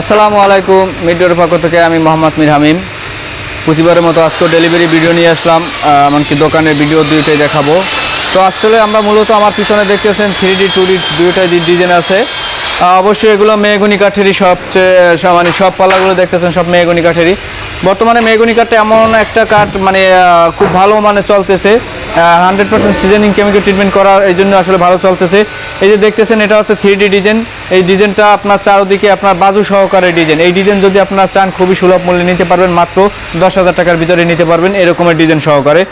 আসসালামু আলাইকুম, মিডিয়ার পক্ষ থেকে আমি মোহাম্মদ মির হামিম। প্রতিবারের মতো আজকে ডেলিভারি ভিডিও নিয়ে আসলাম এমনকি দোকানের ভিডিও দুইটাই দেখাবো। তো আসলে আমরা মূলত আমার পিছনে দেখতেছেন থ্রি ডি টু ডি দুইটাই ডিজাইন আছে। অবশ্যই এগুলো মেহগুনি কাঠেরই সবচেয়ে মানে সব পাল্লাগুলো দেখতেছেন, সব মেহগুনি কাঠেরই। বর্তমানে মেহগুনি কাঠটা এমন একটা কাঠ মানে খুব ভালো মানে চলতেছে। Hundred percent seasoning chemical treatment করা এই জন্য আসলে ভালো চলতেছে। এই যে দেখতেছেন, এটা হচ্ছে থ্রি ডি ডিজাইন এই ডিজাইনটা আপনার চারদিকে আপনার বাজু সহকারে ডিজাইন এই ডিজাইন যদি আপনার চান, খুবই সুলভ মূল্যে নিতে পারবেন। মাত্র দশ হাজার টাকার ভিতরে নিতে পারবেন এরকমের ডিজাইন সহকারে।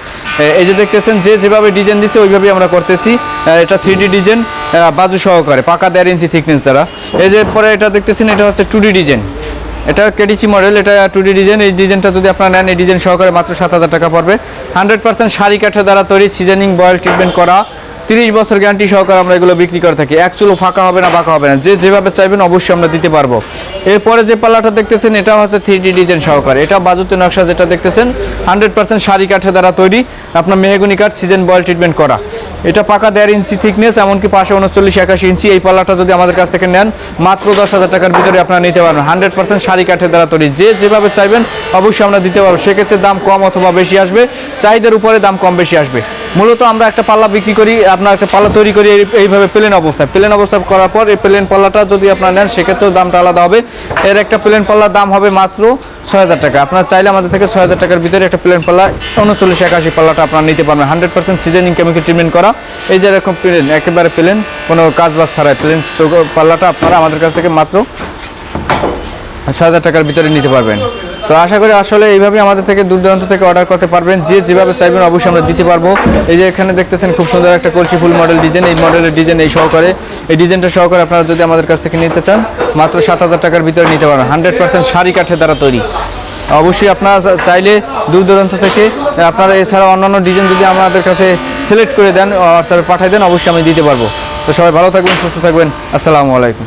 এই যে দেখতেছেন, যে যেভাবে ডিজাইন দিচ্ছে, ওইভাবেই আমরা করতেছি। এটা থ্রি ডি ডিজাইন বাজু সহকারে, পাকা দেড় ইঞ্চি থিকনেস দ্বারা। এই যে পরে এটা দেখতেছেন, এটা হচ্ছে টু ডি ডিজাইন এটা কেডিসি মডেল এটা টু ডি ডিজাইন এই ডিজাইনটা যদি আপনারা নেন, এই ডিজাইন সহকারে মাত্র সাত হাজার টাকা পড়বে। হান্ড্রেড পার্সেন্ট শাড়ি কাঠের দ্বারা তৈরি সিজনিং বয়েল ট্রিটমেন্ট করা। তিরিশ বছর গ্যারান্টি সহকারে আমরা এগুলো বিক্রি করে থাকি। এক ফাঁকা হবে না, বাঁকা হবে না। যে যেভাবে চাইবেন অবশ্যই আমরা দিতে পারব। এরপরে যে পাল্লাটা দেখতেছেন, এটা হচ্ছে থ্রি ডি ডিজাইন সহকারে। এটা বাজুতে নকশা যেটা দেখতেছেন হান্ড্রেড পার্সেন্ট শাড়ি কাঠের দ্বারা তৈরি। আপনার মেহগুনি কাঠ সিজন বয়েল ট্রিটমেন্ট করা। এটা পাকা দেড় ইঞ্চি থিকনেস এমনকি পাশে উনচল্লিশ, একাশি ইঞ্চি। এই পাল্লাটা যদি আমাদের কাছ থেকে নেন, মাত্র দশ হাজার টাকার ভিতরে আপনারা নিতে পারবেন। হান্ড্রেড পার্সেন্ট শাড়ি কাঠের দ্বারা তৈরি। যে যেভাবে চাইবেন, অবশ্যই আমরা দিতে পারব। সেক্ষেত্রে দাম কম অথবা বেশি আসবে। চাহিদার উপরে দাম কম বেশি আসবে। মূলত আমরা একটা পাল্লা বিক্রি করি, আপনার একটা পাল্লা তৈরি করি এই- এইভাবে প্লেন অবস্থায়। প্লেন অবস্থা করার পর এই প্লেন পাল্লাটা যদি আপনারা নেন, সেক্ষেত্রেও দামটা আলাদা হবে। এর একটা প্লেন পাল্লার দাম হবে মাত্র ছয় হাজার টাকা। আপনারা চাইলে আমাদের থেকে ছয় হাজার টাকার ভিতরে একটা প্লেন পাল্লা, উনচল্লিশ, একাশি পাল্লাটা আপনারা নিতে পারবেন। Hundred percent seasoning chemical treatment করা। এই যে এরকম প্লেন, একেবারে প্লেন কোনো কাজ বাজ ছাড়াই প্লেন পাল্লাটা আপনারা আমাদের কাছ থেকে মাত্র ছয় হাজার টাকার ভিতরে নিতে পারবেন। তো আশা করি আসলে এইভাবে আমাদের থেকে দূর দূরান্ত থেকে অর্ডার করতে পারবেন। যে যেভাবে চাইবেন অবশ্যই আমরা দিতে পারব। এই যে এখানে দেখতেছেন খুব সুন্দর একটা কলসি ফুল মডেল ডিজাইন এই মডেলের ডিজাইন এই সহকারে। এই ডিজাইনটা সহকারে আপনারা যদি আমাদের কাছ থেকে নিতে চান, মাত্র সাত হাজার টাকার ভিতরে নিতে পারবেন। হান্ড্রেড পার্সেন্ট শাড়ি কাঠের দ্বারা তৈরি। অবশ্যই আপনারা চাইলে দূর দূরান্ত থেকে, আপনারা এছাড়া অন্যান্য ডিজাইন যদি আমাদের কাছে সিলেক্ট করে দেন হোয়াটসঅ্যাপে পাঠিয়ে দেন, অবশ্যই আমি দিতে পারব। তো সবাই ভালো থাকবেন, সুস্থ থাকবেন। আসসালামু আলাইকুম।